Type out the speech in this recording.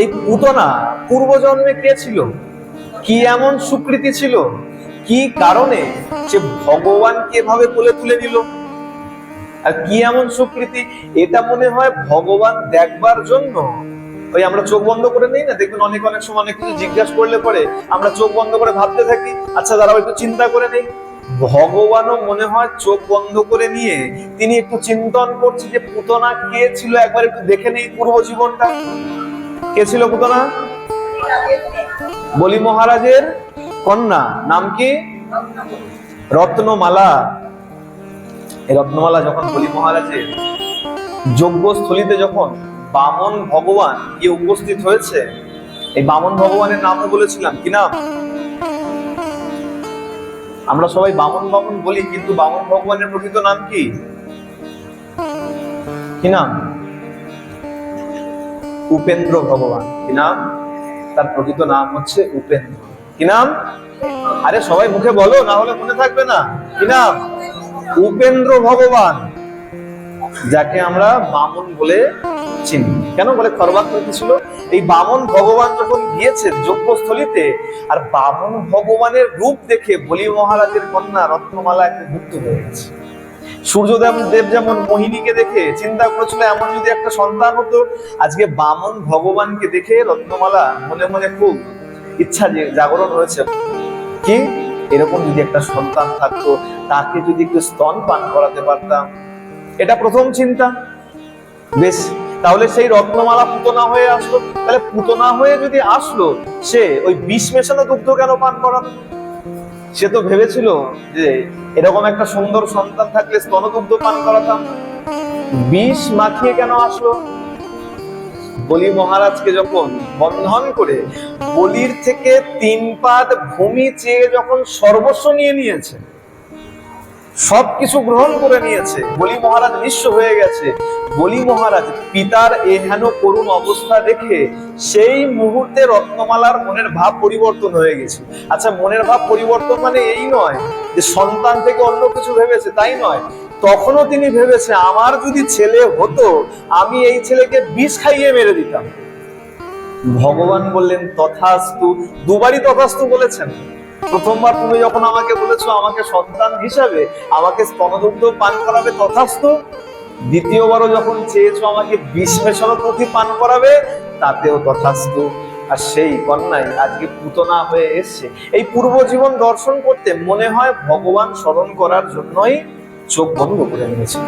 এই পুতনা পূর্বজন্মে কে ছিল? কি এমন সুকৃতি ছিল? কি কারণে সে ভগবানকে এভাবে কোলে তুলে নিল আর কি এমন সুকৃতি? এটা মনে হয় ভগবান দেখবার জন্য। ওই আমরা চোখ বন্ধ করে নেই না? দেখবেন অনেক অনেক সময় অনেক কিছু জিজ্ঞাসা করলে পরে আমরা চোখ বন্ধ করে ভাবতে থাকি। আচ্ছা দাঁড়াও, একটু চিন্তা করে নেই। ভগবানও মনে হয় চোখ বন্ধ করে নিয়ে তিনি একটু চিন্তন করছে যে পুতনা কে ছিল? একবার একটু দেখে নেই পূর্ব জীবনটা কে ছিল পুতনা? বলি মহারাজের কন্যা, নাম কি? রত্নমালা। এই রত্নমালা যখন বলি মহারাজের, যজ্ঞস্থলিতে যখন বামন ভগবান গিয়ে উপস্থিত হয়েছে? এই বামন ভগবানের নামও বলেছিলাম, কি নাম? আমরা সবাই বামন বামন বলি, কিন্তু বামন ভগবানের প্রকৃত নাম কি? কি নাম? উপেন্দ্র ভগবান। কি নাম? তার প্রকৃত নাম হচ্ছে উপেন্দ্র। কি নাম? আরে সবাই মুখে বলো, না হলে মনে থাকবে না। কি নাম? উপেন্দ্র ভগবান। যাকে আমরা বামন বলে চিনি। কেন বলে? খরবাক্রতি ছিল? এই বামন ভগবান যখন গিয়েছেন যজ্ঞস্থলিতে, আর বামন ভগবানের রূপ দেখে বলি মহারাজের কন্যা রত্নমালা একটু মুক্ত হয়ে গেছে। সূর্যদেব দেব যেমন মোহিনীকে দেখে চিন্তা করেছিল এমন যদি একটা সন্তান হতো, আজকে বামন ভগবানকে দেখে রত্নমালা মনে মনে খুব ইচ্ছা যে জাগরণ হয়েছে। কি? এরকম যদি একটা সন্তান থাকতো, তাকে যদি একটু স্তন পান করাতে পারতাম। এটা প্রথম চিন্তা। বেশ, তাহলে সেই রত্নমালা পুতনা হয়ে আসলো। তাহলে পুতনা হয়ে যদি আসলো, সে ওই বিষ মেশানো দুগ্ধ কেন পান করাতো সে তো ভেবেছিল যে এরকম একটা সুন্দর সন্তান থাকলে স্তনদুগ্ধ পান করাতাম। বিষ মাখিয়ে কেন আসলো? বলি মহারাজকে যখন বন্ধন করে বলির থেকে তিন পাদ ভূমি চেয়ে যখন সর্বস্ব নিয়ে নিয়েছে সবকিছু গ্রহণ করে নিয়েছে। বলি মহারাজ নিঃস্ব হয়ে গেছে। বলি মহারাজ, পিতার এহেন করুণ অবস্থা দেখে সেই মুহূর্তে রত্নমালার মনের ভাব পরিবর্তন হয়ে গেছে। আচ্ছা মনের ভাব পরিবর্তন মানে এই নয় যে সন্তান থেকে অন্য কিছু ভেবেছে, তাই নয়। তখনও তিনি ভেবেছে, আমার যদি ছেলে হতো, আমি এই ছেলেকে বিষ খাইয়ে মেরে দিতাম। ভগবান বললেন, তথাস্তু। দুবারই তথাস্তু বলেছেন। প্রথমবার তুমি যখন আমাকে বলেছ আমাকে সন্তান হিসাবে আমাকে স্তনদুগ্ধ পান করাবে তথাস্তু দ্বিতীয়বারও যখন চেয়েছো আমাকে বিষ মেশানো পান করাবে, তাতেও তথাস্তু আর সেই কন্যাই আজকে পুতনা হয়ে এসছে। এই পূর্ব জীবন দর্শন করতে মনে হয় ভগবান স্মরণ করার জন্যই চোখ বন্ধ করে নিয়েছিল